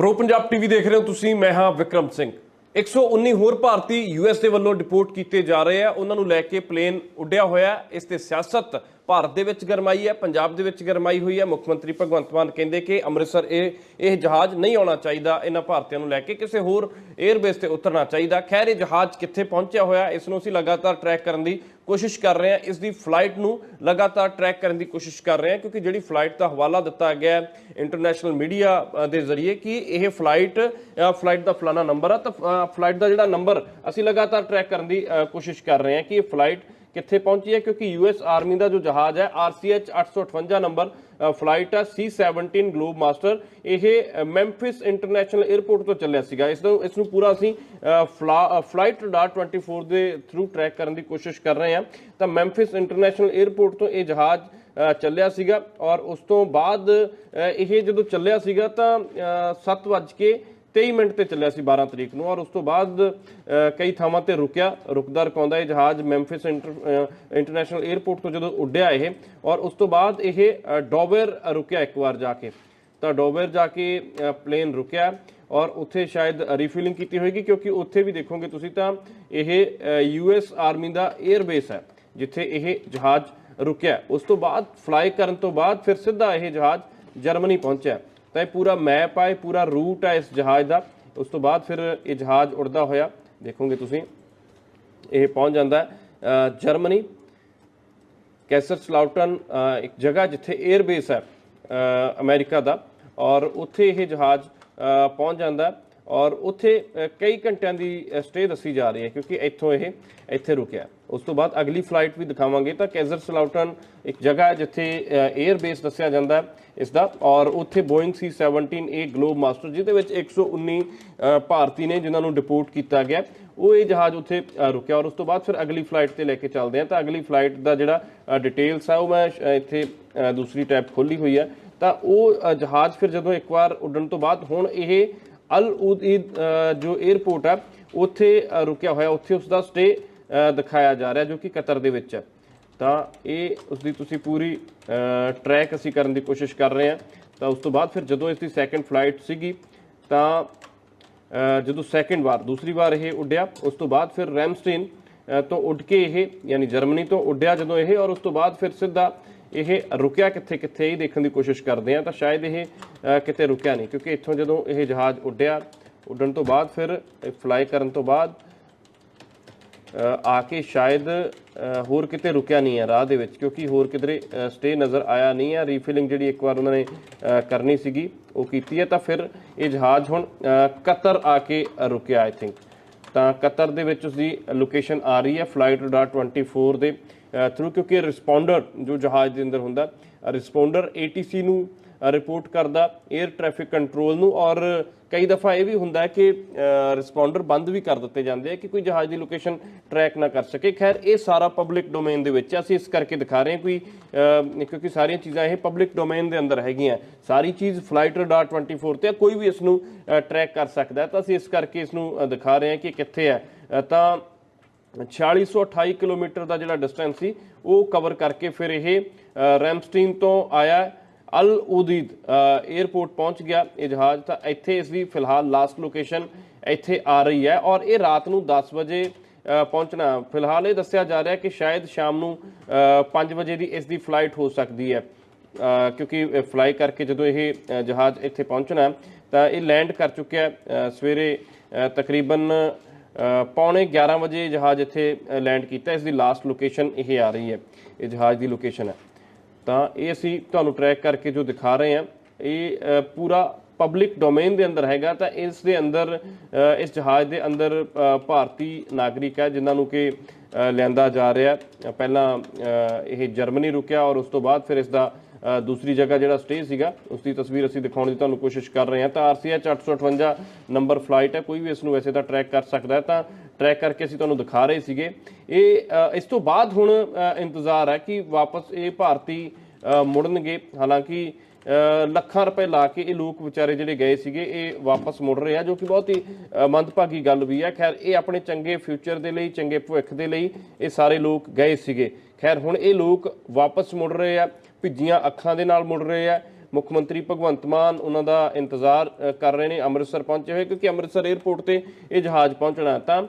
Pro Punjab TV ਦੇਖ ਰਹੇ ਹੋ ਤੁਸੀਂ, ਮੈਂ ਹਾਂ ਵਿਕਰਮ ਸਿੰਘ। 119 ਹੋਰ ਭਾਰਤੀ ਯੂਐਸ ਦੇ ਵੱਲੋਂ ਡਿਪੋਰਟ ਕੀਤੇ ਜਾ ਰਹੇ ਆ। ਉਹਨਾਂ ਨੂੰ ਲੈ ਕੇ ਪਲੇਨ ਉੱਡਿਆ ਹੋਇਆ। ਇਸ ਤੇ ਸਿਆਸਤ ਭਾਰਤ ਦੇ ਵਿੱਚ ਗਰਮਾਈ ਹੈ, ਪੰਜਾਬ ਦੇ ਵਿੱਚ ਗਰਮਾਈ ਹੋਈ ਹੈ। ਮੁੱਖ ਮੰਤਰੀ ਭਗਵੰਤ ਮਾਨ ਕਹਿੰਦੇ ਕਿ ਅੰਮ੍ਰਿਤਸਰ ਇਹ ਇਹ ਜਹਾਜ਼ ਨਹੀਂ ਆਉਣਾ ਚਾਹੀਦਾ। ਇਹਨਾਂ ਭਾਰਤੀਆਂ ਨੂੰ ਲੈ ਕੇ ਕਿਸੇ ਹੋਰ 에ਅਰਬੇਸ ਤੇ ਉਤਰਨਾ ਚਾਹੀਦਾ। ਖੈਰ, ਇਹ ਜਹਾਜ਼ ਕਿੱਥੇ ਪਹੁੰਚਿਆ ਹੋਇਆ, ਇਸ ਨੂੰ ਅਸੀਂ ਲਗਾਤਾਰ ਟਰੈਕ ਕਰਨ ਦੀ ਕੋਸ਼ਿਸ਼ ਕਰ ਰਹੇ ਹਾਂ। ਇਸ ਦੀ ਫਲਾਈਟ ਨੂੰ ਲਗਾਤਾਰ ਟਰੈਕ ਕਰਨ ਦੀ ਕੋਸ਼ਿਸ਼ ਕਰ ਰਹੇ ਹਾਂ, ਕਿਉਂਕਿ ਜਿਹੜੀ ਫਲਾਈਟ ਦਾ ਹਵਾਲਾ ਦਿੱਤਾ ਗਿਆ ਇੰਟਰਨੈਸ਼ਨਲ ਮੀਡੀਆ ਦੇ ਜ਼ਰੀਏ ਕਿ ਇਹ ਫਲਾਈਟ ਫਲਾਈਟ ਦਾ ਫਲਾਣਾ ਨੰਬਰ ਆ। ਤਾਂ ਫਲਾਈਟ ਦਾ ਜਿਹੜਾ ਨੰਬਰ ਅਸੀਂ ਲਗਾਤਾਰ ਟਰੈਕ ਕਰਨ ਦੀ ਕੋਸ਼ਿਸ਼ ਕਰ ਰਹੇ ਹਾਂ ਕਿ ਇਹ ਫਲਾਈਟ ਕਿੱਥੇ ਪਹੁੰਚੀ ਹੈ? ਕਿਉਂਕਿ ਯੂਐਸ ਆਰਮੀ ਦਾ ਜੋ ਜਹਾਜ਼ ਹੈ RCH 858 ਨੰਬਰ ਫਲਾਈਟ ਹੈ C17 ਗਲੋਬ ਮਾਸਟਰ ਇਹ ਮੈਂਫਿਸ ਇੰਟਰਨੈਸ਼ਨਲ 에ਅਰਪੋਰਟ ਤੋਂ ਚੱਲਿਆ ਸੀਗਾ। ਇਸ ਨੂੰ ਇਸ ਨੂੰ ਪੂਰਾ ਅਸੀਂ ਫਲਾਈਟ ਰਡਾਰ 24 ਦੇ ਥਰੂ ਟਰੈਕ ਕਰਨ ਦੀ ਕੋਸ਼ਿਸ਼ ਕਰ ਰਹੇ ਹਾਂ। ਤਾਂ ਮੈਂਫਿਸ ਇੰਟਰਨੈਸ਼ਨਲ 에ਅਰਪੋਰਟ ਤੋਂ ਇਹ ਜਹਾਜ਼ ਚੱਲਿਆ ਸੀਗਾ ਔਰ ਉਸ ਤੋਂ ਬਾਅਦ ਇਹ ਜਦੋਂ ਚੱਲਿਆ ਸੀਗਾ ਤਾਂ 7:00 23 ਮਿੰਟ ਤੇ ਚੱਲਿਆ ਸੀ 12 ਤਰੀਕ ਨੂੰ ਔਰ ਉਸ ਤੋਂ ਬਾਅਦ ਕਈ ਥਾਵਾਂ ਤੇ ਰੁਕਿਆ ਰੁਕਦਾ ਰਕਾਉਂਦਾ ਇਹ ਜਹਾਜ਼ ਮੈਂਫਿਸ ਇੰਟਰ- ਇੰਟਰਨੈਸ਼ਨਲ 에ਅਰਪੋਰਟ ਤੋਂ ਜਦੋਂ ਉੱਡਿਆ ਇਹ ਔਰ ਉਸ ਤੋਂ ਬਾਅਦ ਇਹ ਅ, ਰੁਕਿਆ ਇੱਕ ਵਾਰ ਜਾ ਕੇ। ਤਾਂ ਡੋਬਰ ਜਾ ਕੇ ਪਲੇਨ ਰੁਕਿਆ ਔਰ ਉੱਥੇ ਸ਼ਾਇਦ ਰੀਫਿਲਿੰਗ ਕੀਤੀ ਹੋਏਗੀ ਕਿਉਂਕਿ ਉੱਥੇ ਵੀ ਦੇਖੋਗੇ ਤੁਸੀਂ ਤਾਂ ਇਹ ਯੂਐਸ ਆਰਮੀ ਦਾ 에ਅਰ ਬੇਸ ਹੈ ਜਿੱਥੇ ਇਹ ਜਹਾਜ਼ ਰੁਕਿਆ। ਉਸ ਤੋਂ ਬਾਅਦ ਫਲਾਈ ਕਰਨ ਤੋਂ ਬਾਅਦ ਫਿਰ ਸਿੱਧਾ ਇਹ ਜਹਾਜ਼ ਜਰਮਨੀ ਪਹੁੰਚਿਆ। ਤਾਂ ਇਹ ਪੂਰਾ ਮੈਪ ਆ ਇਹ ਪੂਰਾ ਰੂਟ ਹੈ ਇਸ ਜਹਾਜ਼ ਦਾ। ਉਸ ਤੋਂ ਬਾਅਦ ਫਿਰ ਇਹ ਜਹਾਜ਼ ਉੜਦਾ ਹੋਇਆ ਦੇਖੋਗੇ ਤੁਸੀਂ ਇਹ ਪਹੁੰਚ ਜਾਂਦਾ ਜਰਮਨੀ ਕੈਸਰ ਸਲਾਉਟਨ ਇੱਕ ਜਗ੍ਹਾ ਜਿੱਥੇ 에ਅਰ ਬੇਸ ਹੈ ਅ, ਅਮਰੀਕਾ ਦਾ। ਔਰ ਉੱਥੇ ਇਹ ਜਹਾਜ਼ ਪਹੁੰਚ ਜਾਂਦਾ ਔਰ ਉੱਥੇ ਕਈ ਘੰਟਿਆਂ ਦੀ ਸਟੇ ਦੱਸੀ ਜਾ ਰਹੀ ਹੈ ਕਿਉਂਕਿ ਇੱਥੋਂ ਇਹ ਇੱਥੇ ਰੁਕਿਆ ਉਸ ਤੋਂ ਬਾਅਦ ਅਗਲੀ ਫਲਾਈਟ ਵੀ ਦਿਖਾਵਾਂਗੇ ਤਾਂ ਕੈਜ਼ਰ ਸਲਾਉਟਨ ਇੱਕ ਜਗ੍ਹਾ ਹੈ ਜਿੱਥੇ 에ਅਰ ਬੇਸ ਦੱਸਿਆ ਜਾਂਦਾ ਹੈ ਇਸ ਦਾ ਔਰ ਉੱਥੇ ਬੋਇੰਗ C17 ਇਹ ਗਲੋਬ ਮਾਸਟਰ ਜਿਹਦੇ ਵਿੱਚ 119 ਅ, ਭਾਰਤੀ ਨੇ ਜਿਨ੍ਹਾਂ ਨੂੰ ਡਿਪੋਰਟ ਕੀਤਾ ਗਿਆ ਉਹ ਇਹ ਜਹਾਜ਼ ਉੱਥੇ ਰੁਕਿਆ ਔਰ ਉਸ ਤੋਂ ਬਾਅਦ ਫਿਰ ਅਗਲੀ ਫਲਾਈਟ ਤੇ ਲੈ ਕੇ ਚੱਲਦੇ ਹਾਂ ਤਾਂ ਅਗਲੀ ਫਲਾਈਟ ਦਾ ਜਿਹੜਾ ਡਿਟੇਲਸ ਆ ਉਹ ਮੈਂ ਇੱਥੇ ਦੂਸਰੀ ਟੈਬ ਖੋਲੀ ਹੋਈ ਹੈ ਤਾਂ ਉਹ ਜਹਾਜ਼ ਫਿਰ ਜਦੋਂ ਇੱਕ ਵਾਰ ਉੱਡਣ ਤੋਂ ਬਾਅਦ ਹੁਣ ਇਹ ਅਲ ਉਦੀਦ ਜੋ 에ਅਰਪੋਰਟ ਹੈ ਉੱਥੇ ਰੁਕਿਆ ਹੋਇਆ, ਉੱਥੇ ਉਸ ਦਾ ਸਟੇ ਦਿਖਾਇਆ ਜਾ ਰਿਹਾ ਜੋ ਕਿ ਕਤਰ ਦੇ ਵਿੱਚ ਹੈ। ਤਾਂ ਇਹ ਉਸ ਦੀ ਤੁਸੀਂ ਪੂਰੀ ਟਰੈਕ ਅਸੀਂ ਕਰਨ ਦੀ ਕੋਸ਼ਿਸ਼ ਕਰ ਰਹੇ ਹਾਂ। ਤਾਂ ਉਸ ਤੋਂ ਬਾਅਦ ਫਿਰ ਜਦੋਂ ਇਸ ਦੀ ਸੈਕੰਡ ਫਲਾਈਟ ਸੀਗੀ, ਤਾਂ ਜਦੋਂ ਸੈਕੰਡ ਵਾਰ, ਦੂਸਰੀ ਵਾਰ ਇਹ ਉੱਡਿਆ, ਉਸ ਤੋਂ ਬਾਅਦ ਫਿਰ ਰੈਮਸਟੇਨ ਤੋਂ ਉੱਡ ਕੇ ਇਹ, ਯਾਨੀ ਜਰਮਨੀ ਤੋਂ ਉੱਡਿਆ ਜਦੋਂ ਇਹ, ਔਰ ਉਸ ਤੋਂ ਬਾਅਦ ਫਿਰ ਸਿੱਧਾ ਇਹ ਰੁਕਿਆ ਕਿੱਥੇ ਕਿੱਥੇ ਇਹ ਦੇਖਣ ਦੀ ਕੋਸ਼ਿਸ਼ ਕਰਦੇ ਆ ਤਾਂ ਸ਼ਾਇਦ ਇਹ ਕਿਤੇ ਰੁਕਿਆ ਨਹੀਂ, ਕਿਉਂਕਿ ਇੱਥੋਂ ਜਦੋਂ ਇਹ ਜਹਾਜ਼ ਉੱਡਿਆ, ਉੱਡਣ ਤੋਂ ਬਾਅਦ ਫਿਰ ਫਲਾਈ ਕਰਨ ਤੋਂ ਬਾਅਦ ਆ ਕੇ ਸ਼ਾਇਦ ਹੋਰ ਕਿਤੇ ਰੁਕਿਆ ਨਹੀਂ ਹੈ ਰਾਹ ਦੇ ਵਿੱਚ, ਕਿਉਂਕਿ ਹੋਰ ਕਿਧਰੇ ਸਟੇ ਨਜ਼ਰ ਆਇਆ ਨਹੀਂ ਹੈ ਰੀਫਿਲਿੰਗ ਜਿਹੜੀ ਇੱਕ ਵਾਰ ਉਹਨਾਂ ਨੇ ਕਰਨੀ ਸੀਗੀ, ਉਹ ਕੀਤੀ ਹੈ, ਤਾਂ ਫਿਰ ਇਹ ਜਹਾਜ਼ ਹੁਣ ਕਤਰ ਆ ਕੇ ਰੁਕਿਆ ਆਈ ਥਿੰਕ ਤਾਂ ਕਤਰ ਦੇ ਵਿੱਚ ਉਸਦੀ ਲੋਕੇਸ਼ਨ ਆ ਰਹੀ ਹੈ ਫਲਾਈਟ ਰਡਾਰ 24 ਦੇ ਥਰੂ ਕਿਉਂਕਿ ਰਿਸਪੌਂਡਰ ਜੋ ਜਹਾਜ਼ ਦੇ ਅੰਦਰ ਹੁੰਦਾ ਰਿਸਪੌਂਡਰ ATC ਨੂੰ ਰਿਪੋਰਟ ਕਰਦਾ 에ਅਰ ਟ੍ਰੈਫਿਕ ਕੰਟਰੋਲ ਨੂੰ ਔਰ ਕਈ ਦਫਾ ਇਹ ਵੀ ਹੁੰਦਾ ਹੈ ਕਿ ਰਿਸਪੌਂਡਰ ਬੰਦ ਵੀ ਕਰ ਦਿੱਤੇ ਜਾਂਦੇ ਆ ਕਿ ਕੋਈ ਜਹਾਜ਼ ਦੀ ਲੋਕੇਸ਼ਨ ਟਰੈਕ ਨਾ ਕਰ ਸਕੇ। ਖੈਰ ਇਹ ਸਾਰਾ ਪਬਲਿਕ ਡੋਮੇਨ ਦੇ ਵਿੱਚ ਅਸੀਂ ਇਸ ਕਰਕੇ ਦਿਖਾ ਰਹੇ ਹਾਂ ਕੋਈ ਕਿਉਂਕਿ ਸਾਰੀਆਂ ਚੀਜ਼ਾਂ ਇਹ ਪਬਲਿਕ ਡੋਮੇਨ ਦੇ ਅੰਦਰ ਹੈਗੀਆਂ। ਸਾਰੀ ਚੀਜ਼ ਫਲਾਈਟ ਰਡਾਰ 24 ਤੇ ਹੈ, ਕੋਈ ਵੀ ਇਸ ਨੂੰ ਟਰੈਕ ਕਰ ਸਕਦਾ ਤਾਂ ਅਸੀਂ ਇਸ ਕਰਕੇ ਇਸ ਨੂੰ ਦਿਖਾ ਰਹੇ ਹਾਂ ਕਿ ਕਿੱਥੇ ਹੈ। ਤਾਂ 4628 ਕਿਲੋਮੀਟਰ ਦਾ ਜਿਹੜਾ ਡਿਸਟੈਂਸ ਸੀ, ਉਹ ਕਵਰ ਕਰਕੇ ਫਿਰ ਇਹ ਰੈਮਸਟੀਨ ਤੋਂ ਆਇਆ। ਅਲ ਉਦੀਦ 에ਅਰਪੋਰਟ ਪਹੁੰਚ ਗਿਆ ਇਹ ਜਹਾਜ਼। ਤਾਂ ਇੱਥੇ ਇਸ ਦੀ ਫਿਲਹਾਲ ਲਾਸਟ ਲੋਕੇਸ਼ਨ ਇੱਥੇ ਆ ਰਹੀ ਹੈ ਔਰ ਇਹ ਰਾਤ ਨੂੰ 10 ਵਜੇ ਪਹੁੰਚਣਾ। ਫਿਲਹਾਲ ਇਹ ਦੱਸਿਆ ਜਾ ਰਿਹਾ ਕਿ ਸ਼ਾਇਦ ਸ਼ਾਮ ਨੂੰ 5 ਵਜੇ ਦੀ ਇਸ ਦੀ ਫਲਾਈਟ ਹੋ ਸਕਦੀ ਹੈ। ਕਿਉਂਕਿ ਫਲਾਈ ਕਰਕੇ ਜਦੋਂ ਇਹ ਜਹਾਜ਼ ਇੱਥੇ ਪਹੁੰਚਣਾ ਤਾਂ ਇਹ ਲੈਂਡ ਕਰ ਚੁੱਕਿਆ ਸਵੇਰੇ ਤਕਰੀਬਨ ਪੌਣੇ 11 ਵਜੇ ਜਹਾਜ਼ ਇੱਥੇ ਲੈਂਡ ਕੀਤਾ। ਇਸ ਦੀ ਲਾਸਟ ਲੋਕੇਸ਼ਨ ਇਹ ਆ ਰਹੀ ਹੈ। ਇਹ ਜਹਾਜ਼ ਦੀ ਲੋਕੇਸ਼ਨ ਹੈ। ਤਾਂ ਇਹ ਅਸੀਂ ਤੁਹਾਨੂੰ ਟਰੈਕ ਕਰਕੇ ਜੋ ਦਿਖਾ ਰਹੇ ਹਾਂ ਇਹ ਪੂਰਾ ਪਬਲਿਕ ਡੋਮੇਨ ਦੇ ਅੰਦਰ ਹੈਗਾ। ਤਾਂ ਇਸ ਦੇ ਅੰਦਰ ਇਸ ਜਹਾਜ਼ ਦੇ ਅੰਦਰ ਭਾਰਤੀ ਨਾਗਰਿਕ ਹੈ ਜਿਨ੍ਹਾਂ ਨੂੰ ਕਿ ਅ, ਲਿਆਂਦਾ ਜਾ ਰਿਹਾ। ਪਹਿਲਾਂ ਇਹ ਜਰਮਨੀ ਰੁਕਿਆ ਔਰ ਉਸ ਤੋਂ ਬਾਅਦ ਫਿਰ ਇਸ ਦਾ ਦੂਸਰੀ ਜਗ੍ਹਾ ਜਿਹੜਾ ਸਟੇ ਸੀਗਾ ਉਸ ਦੀ ਤਸਵੀਰ ਅਸੀਂ ਦਿਖਾਉਣ ਦੀ ਤੁਹਾਨੂੰ ਕੋਸ਼ਿਸ਼ ਕਰ ਰਹੇ ਹਾਂ। ਤਾਂ RCH 858 ਨੰਬਰ ਫਲਾਈਟ ਹੈ, ਕੋਈ ਵੀ ਇਸ ਨੂੰ ਵੈਸੇ ਤਾਂ ਟਰੈਕ ਕਰ ਸਕਦਾ ਹੈ। ਤਾਂ ਟਰੈਕ ਕਰਕੇ ਅਸੀਂ ਤੁਹਾਨੂੰ ਦਿਖਾ ਰਹੇ ਸੀਗੇ। ਇਹ ਇਸ ਤੋਂ ਬਾਅਦ ਹੁਣ ਇੰਤਜ਼ਾਰ ਹੈ ਕਿ ਵਾਪਸ ਇਹ ਭਾਰਤੀ ਮੁੜਨਗੇ। ਹਾਲਾਂਕਿ ਲੱਖਾਂ ਰੁਪਏ ਲਾ ਕੇ ਇਹ ਲੋਕ ਵਿਚਾਰੇ ਜਿਹੜੇ ਗਏ ਸੀਗੇ, ਇਹ ਵਾਪਸ ਮੁੜ ਰਹੇ ਆ, ਜੋ ਕਿ ਬਹੁਤ ਹੀ ਮੰਦਭਾਗੀ ਗੱਲ ਵੀ ਹੈ। ਖੈਰ, ਇਹ ਆਪਣੇ ਚੰਗੇ ਫਿਊਚਰ ਦੇ ਲਈ, ਚੰਗੇ ਭਵਿੱਖ ਦੇ ਲਈ ਇਹ ਸਾਰੇ ਲੋਕ ਗਏ ਸੀਗੇ। ਖੈਰ, ਹੁਣ ਇਹ ਲੋਕ ਵਾਪਸ ਮੁੜ ਰਹੇ ਆ। ਭਿੱਜੀਆਂ ਅੱਖਾਂ ਦੇ ਨਾਲ ਮੁੜ ਰਹੇ ਆ। ਮੁੱਖ ਮੰਤਰੀ ਭਗਵੰਤ ਮਾਨ ਉਹਨਾਂ ਦਾ ਇੰਤਜ਼ਾਰ ਕਰ ਰਹੇ ਨੇ ਅੰਮ੍ਰਿਤਸਰ ਪਹੁੰਚੇ ਹੋਏ, ਕਿਉਂਕਿ ਅੰਮ੍ਰਿਤਸਰ 에ਅਰਪੋਰਟ ਤੇ ਇਹ ਜਹਾਜ਼ ਪਹੁੰਚਣਾ ਤਾਂ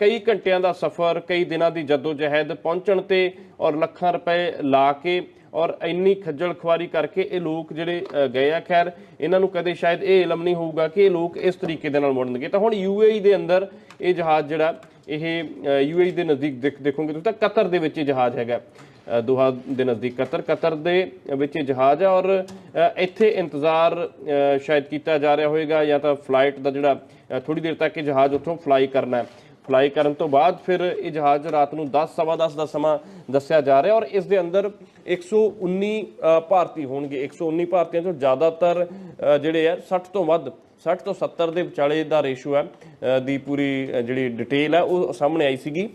ਕਈ ਘੰਟਿਆਂ ਦਾ ਸਫ਼ਰ, ਕਈ ਦਿਨਾਂ ਦੀ ਜਦੋਜਹਿਦ ਪਹੁੰਚਣ ਤੇ ਔਰ ਲੱਖਾਂ ਰੁਪਏ ਲਾ ਕੇ ਔਰ ਇੰਨੀ ਖੱਜਲ ਖੁਆਰੀ ਕਰਕੇ ਇਹ ਲੋਕ ਜਿਹੜੇ ਗਏ ਆ, ਖੈਰ, ਇਹਨਾਂ ਨੂੰ ਕਦੇ ਸ਼ਾਇਦ ਇਹ ਇਲਮ ਨਹੀਂ ਹੋਊਗਾ ਕਿ ਇਹ ਲੋਕ ਇਸ ਤਰੀਕੇ ਦੇ ਨਾਲ ਮੁੜਨਗੇ। ਤਾਂ ਹੁਣ ਯੂਏਈ ਦੇ ਅੰਦਰ ਇਹ ਜਹਾਜ਼ ਜਿਹੜਾ, ਇਹ ਯੂਏਈ ਦੇ ਨਜ਼ਦੀਕ ਦੇਖ- ਦੇਖੋਗੇ ਤੁਸੀਂ ਤਾਂ ਕਤਰ ਦੇ ਵਿੱਚ ਇਹ ਜਹਾਜ਼ ਹੈਗਾ। ਦੋਹਾ ਦੇ ਨਜ਼ਦੀਕ ਕਤਰ। ਕਤਰ ਦੇ ਵਿੱਚ ਇਹ ਜਹਾਜ਼ ਹੈ ਔਰ ਇੱਥੇ ਇੰਤਜ਼ਾਰ ਸ਼ਾਇਦ ਕੀਤਾ ਜਾ ਰਿਹਾ ਹੋਵੇਗਾ ਜਾਂ ਤਾਂ ਫਲਾਈਟ ਦਾ ਜਿਹੜਾ ਥੋੜੀ ਦੇਰ ਤੱਕ ਇਹ ਜਹਾਜ਼ ਉੱਥੋਂ ਫਲਾਈ ਕਰਨਾ ਹੈ। ਫਲਾਈ ਕਰਨ ਤੋਂ ਬਾਅਦ ਫਿਰ ਇਹ ਜਹਾਜ਼ ਰਾਤ ਨੂੰ 10 ਸਵਾ 10 ਦਾ ਸਮਾਂ ਦੱਸਿਆ ਜਾ ਰਿਹਾ ਔਰ ਇਸ ਦੇ ਅੰਦਰ 119 ਅ, ਭਾਰਤੀ ਹੋਣਗੇ। 119 ਭਾਰਤੀਆਂ ਚੋਂ ਜ਼ਿਆਦਾਤਰ ਜਿਹੜੇ ਆ 60 ਤੋਂ ਵੱਧ 60 ਤੋਂ 70 ਦੇ ਵਿਚਾਲੇ ਦਾ ਰੇਸ਼ੋ ਹੈ। ਦੀ ਪੂਰੀ ਜਿਹੜੀ ਡਿਟੇਲ ਹੈ ਉਹ ਸਾਹਮਣੇ ਆਈ ਸੀਗੀ।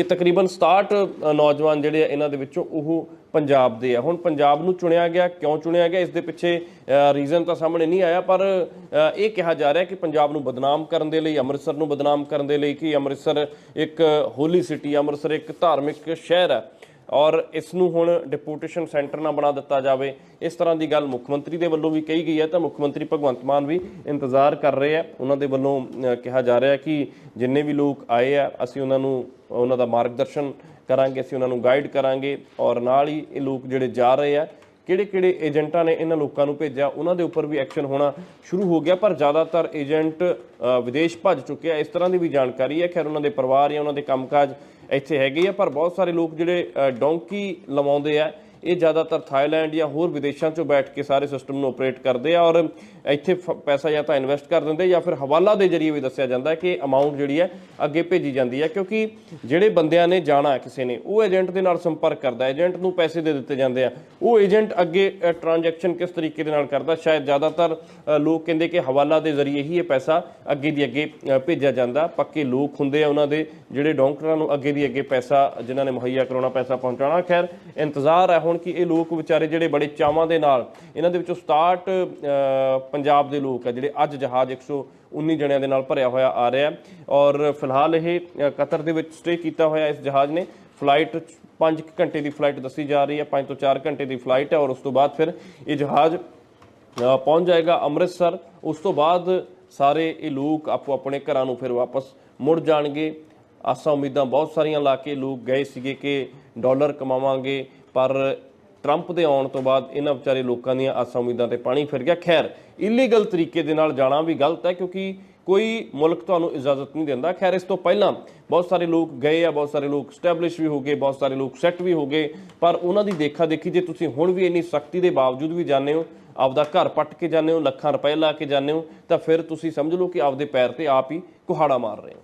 ਕਿ ਤਕਰੀਬਨ 67 ਨੌਜਵਾਨ ਜਿਹੜੇ ਆ ਇਹਨਾਂ ਦੇ ਵਿੱਚੋਂ ਉਹ ਪੰਜਾਬ ਦੇ ਆ। ਹੁਣ ਪੰਜਾਬ ਨੂੰ ਚੁਣਿਆ ਗਿਆ, ਕਿਉਂ ਚੁਣਿਆ ਗਿਆ, ਇਸ ਦੇ ਪਿੱਛੇ ਰੀਜ਼ਨ ਤਾਂ ਸਾਹਮਣੇ ਨਹੀਂ ਆਇਆ, ਪਰ ਇਹ ਕਿਹਾ ਜਾ ਰਿਹਾ ਕਿ ਪੰਜਾਬ ਨੂੰ ਬਦਨਾਮ ਕਰਨ ਦੇ ਲਈ, ਅੰਮ੍ਰਿਤਸਰ ਨੂੰ ਬਦਨਾਮ ਕਰਨ ਦੇ ਲਈ ਕਿ ਅੰਮ੍ਰਿਤਸਰ ਇੱਕ ਹੋਲੀ ਸਿਟੀ ਅੰਮ੍ਰਿਤਸਰ ਇੱਕ ਧਾਰਮਿਕ ਸ਼ਹਿਰ ਹੈ ਔਰ ਇਸ ਨੂੰ ਹੁਣ ਡਿਪੂਟੇਸ਼ਨ ਸੈਂਟਰ ਨਾ ਬਣਾ ਦਿੱਤਾ ਜਾਵੇ। ਇਸ ਤਰ੍ਹਾਂ ਦੀ ਗੱਲ ਮੁੱਖ ਮੰਤਰੀ ਦੇ ਵੱਲੋਂ ਵੀ ਕਹੀ ਗਈ ਹੈ, ਤਾਂ ਮੁੱਖ ਮੰਤਰੀ ਭਗਵੰਤ ਮਾਨ ਵੀ ਇੰਤਜ਼ਾਰ ਕਰ ਰਹੇ ਆ ਉਹਨਾਂ ਦੇ ਵੱਲੋਂ ਕਿਹਾ ਜਾ ਰਿਹਾ ਕਿ ਜਿੰਨੇ ਵੀ ਲੋਕ ਆਏ ਆ, ਅਸੀਂ ਉਹਨਾਂ ਨੂੰ, ਉਹਨਾਂ ਦਾ ਮਾਰਗਦਰਸ਼ਨ ਕਰਾਂਗੇ, ਅਸੀਂ ਉਹਨਾਂ ਨੂੰ ਗਾਈਡ ਕਰਾਂਗੇ ਔਰ ਨਾਲ ਹੀ ਇਹ ਲੋਕ ਜਿਹੜੇ ਜਾ ਰਹੇ ਆ ਕਿਹੜੇ ਕਿਹੜੇ ਏਜੰਟਾਂ ਨੇ ਇਹਨਾਂ ਲੋਕਾਂ ਨੂੰ ਭੇਜਿਆ ਉਹਨਾਂ ਦੇ ਉੱਪਰ ਵੀ ਐਕਸ਼ਨ ਹੋਣਾ ਸ਼ੁਰੂ ਹੋ ਗਿਆ ਪਰ ਜ਼ਿਆਦਾਤਰ ਏਜੰਟ ਵਿਦੇਸ਼ ਭੱਜ ਚੁੱਕੇ ਆ ਇਸ ਤਰ੍ਹਾਂ ਦੀ ਵੀ ਜਾਣਕਾਰੀ ਹੈ। ਖੈਰ ਉਹਨਾਂ ਦੇ ਪਰਿਵਾਰ ਜਾਂ ਉਹਨਾਂ ਦੇ ਕੰਮਕਾਜ ਇੱਥੇ ਹੈਗੇ ਆ ਪਰ ਬਹੁਤ ਸਾਰੇ ਲੋਕ ਜਿਹੜੇ ਅ, ਡੋਂਕੀ ਲਵਾਉਂਦੇ ਆ ਇਹ ਜ਼ਿਆਦਾਤਰ ਥਾਈਲੈਂਡ ਜਾਂ ਹੋਰ ਵਿਦੇਸ਼ਾਂ 'ਚੋਂ ਬੈਠ ਕੇ ਸਾਰੇ ਸਿਸਟਮ ਨੂੰ ਆਪਰੇਟ ਕਰਦੇ ਆ ਔਰ ਇੱਥੇ ਫ- ਪੈਸਾ ਜਾਂ ਤਾਂ ਇਨਵੈਸਟ ਕਰ ਦਿੰਦੇ ਜਾਂ ਫਿਰ ਹਵਾਲਾ ਦੇ ਜਰੀਏ ਵੀ ਦੱਸਿਆ ਜਾਂਦਾ ਹੈ ਕਿ ਅਮਾਉਂਟ ਜਿਹੜੀ ਹੈ ਅੱਗੇ ਭੇਜੀ ਜਾਂਦੀ ਹੈ ਕਿਉਂਕਿ ਜਿਹੜੇ ਬੰਦਿਆਂ ਨੇ ਜਾਣਾ ਕਿਸੇ ਨੇ, ਉਹ ਏਜੰਟ ਦੇ ਨਾਲ ਸੰਪਰਕ ਕਰਦਾ, ਏਜੰਟ ਨੂੰ ਪੈਸੇ ਦੇ ਦਿੱਤੇ ਜਾਂਦੇ ਆ। ਉਹ ਏਜੰਟ ਅੱਗੇ ਟ੍ਰਾਂਜੈਕਸ਼ਨ ਕਿਸ ਤਰੀਕੇ ਦੇ ਨਾਲ ਕਰਦਾ, ਸ਼ਾਇਦ ਜ਼ਿਆਦਾਤਰ ਲੋਕ ਕਹਿੰਦੇ ਕਿ ਹਵਾਲਾ ਦੇ ਜ਼ਰੀਏ ਹੀ ਇਹ ਪੈਸਾ ਅੱਗੇ ਦੀ ਅੱਗੇ ਭੇਜਿਆ ਜਾਂਦਾ। ਪੱਕੇ ਲੋਕ ਹੁੰਦੇ ਆ ਉਹਨਾਂ ਦੇ ਜਿਹੜੇ ਡੌਂਕਟਰਾਂ ਨੂੰ ਅੱਗੇ ਦੀ ਅੱਗੇ ਪੈਸਾ, ਜਿਨ੍ਹਾਂ ਨੇ ਮੁਹੱਈਆ ਕਰਾਉਣਾ ਪੈਸਾ ਪਹੁੰਚਾਉਣਾ। ਖੈਰ, ਇੰਤਜ਼ਾਰ ਹੈ ਹੁਣ ਕਿ ਇਹ ਲੋਕ ਵਿਚਾਰੇ ਜਿਹੜੇ ਬੜੇ ਚਾਵਾਂ ਦੇ ਨਾਲ, ਇਹਨਾਂ ਦੇ ਵਿੱਚੋਂ 67 ਪੰਜਾਬ ਦੇ ਲੋਕ ਆ ਜਿਹੜੇ ਅੱਜ ਜਹਾਜ਼ 119 ਜਣਿਆਂ ਦੇ ਨਾਲ ਭਰਿਆ ਹੋਇਆ ਆ ਰਿਹਾ ਔਰ ਫਿਲਹਾਲ ਇਹ ਕਤਰ ਦੇ ਵਿੱਚ ਸਟੇ ਕੀਤਾ ਹੋਇਆ ਇਸ ਜਹਾਜ਼ ਨੇ। ਫਲਾਈਟ 5 ਘੰਟੇ ਦੀ ਫਲਾਈਟ ਦੱਸੀ ਜਾ ਰਹੀ ਹੈ 5 ਤੋਂ 4 ਘੰਟੇ ਦੀ ਫਲਾਈਟ ਹੈ ਔਰ ਉਸ ਤੋਂ ਬਾਅਦ ਫਿਰ ਇਹ ਜਹਾਜ਼ ਪਹੁੰਚ ਜਾਏਗਾ ਅੰਮ੍ਰਿਤਸਰ। ਉਸ ਤੋਂ ਬਾਅਦ ਸਾਰੇ ਇਹ ਲੋਕ ਆਪੋ ਆਪਣੇ ਘਰਾਂ ਨੂੰ ਫਿਰ ਵਾਪਸ ਮੁੜ ਜਾਣਗੇ। ਆਸਾਂ ਉਮੀਦਾਂ ਬਹੁਤ ਸਾਰੀਆਂ ਲਾ ਕੇ ਲੋਕ ਗਏ ਸੀਗੇ ਕਿ ਡਾਲਰ ਕਮਾਵਾਂਗੇ। ਪਰ ਟਰੰਪ ਦੇ ਆਉਣ ਤੋਂ ਬਾਅਦ ਇਹਨਾਂ ਵਿਚਾਰੇ ਲੋਕਾਂ ਦੀਆਂ ਆਸਾਂ ਉਮੀਦਾਂ ਤੇ ਪਾਣੀ ਫਿਰ ਗਿਆ। ਖੈਰ ਇਲੀਗਲ ਤਰੀਕੇ ਦੇ ਨਾਲ ਜਾਣਾ ਵੀ ਗਲਤ ਹੈ ਕਿਉਂਕਿ ਕੋਈ ਮੁਲਕ ਤੁਹਾਨੂੰ ਇਜਾਜ਼ਤ ਨਹੀਂ ਦਿੰਦਾ। ਖੈਰ, ਇਸ ਤੋਂ ਪਹਿਲਾਂ ਬਹੁਤ ਸਾਰੇ ਲੋਕ ਗਏ ਆ, ਬਹੁਤ ਸਾਰੇ ਲੋਕ ਸਟੈਬਲਿਸ਼ ਵੀ ਹੋ ਗਏ, ਬਹੁਤ ਸਾਰੇ ਲੋਕ ਸੈੱਟ ਵੀ ਹੋ ਗਏ। ਪਰ ਉਹਨਾਂ ਦੀ ਦੇਖਾ ਦੇਖੀ ਜੇ ਤੁਸੀਂ ਹੁਣ ਵੀ ਇੰਨੀ ਸਖਤੀ ਦੇ ਬਾਵਜੂਦ ਵੀ ਜਾਂਦੇ ਹੋ, ਆਪਦਾ ਘਰ ਪੱਟ ਕੇ ਜਾਂਦੇ ਹੋ, ਲੱਖਾਂ ਰੁਪਏ ਲਾ ਕੇ ਜਾਂਦੇ ਹੋ, ਤਾਂ ਫਿਰ ਤੁਸੀਂ ਸਮਝ ਲਓ ਕਿ ਆਪਦੇ ਪੈਰ ਤੇ ਆਪ ਹੀ ਕੁਹਾੜਾ ਮਾਰ ਰਹੇ ਹੋ।